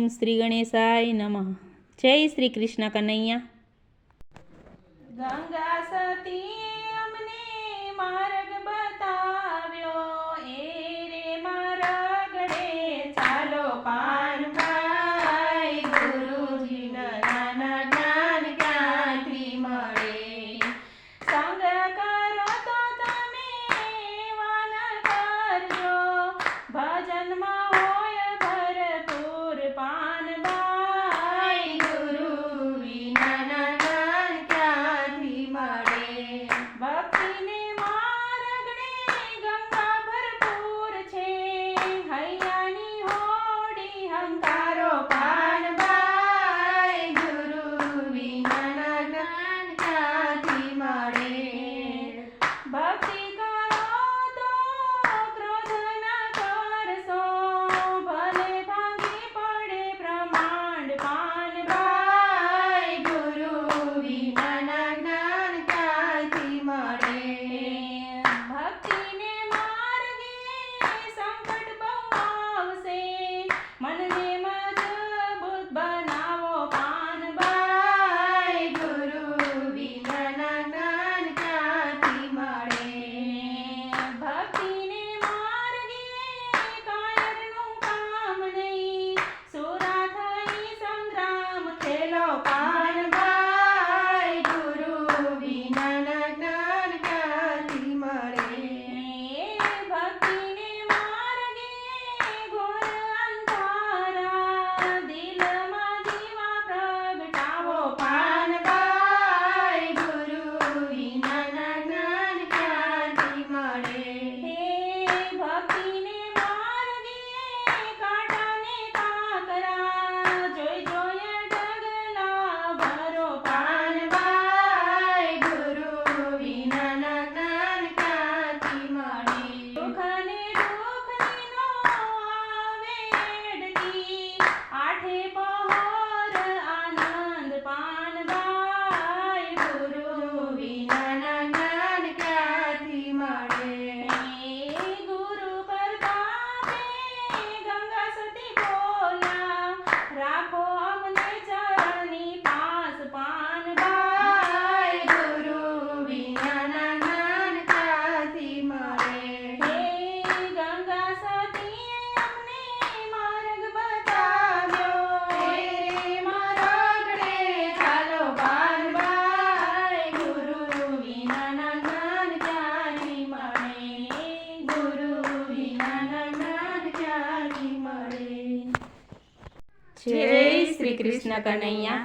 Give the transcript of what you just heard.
ઓમ શ્રી ગણેશાય નમઃ. જય શ્રી કૃષ્ણ કનૈયા. ગંગા સતી અમને માર્ગ जय श्री कृष्ण कन्हैया।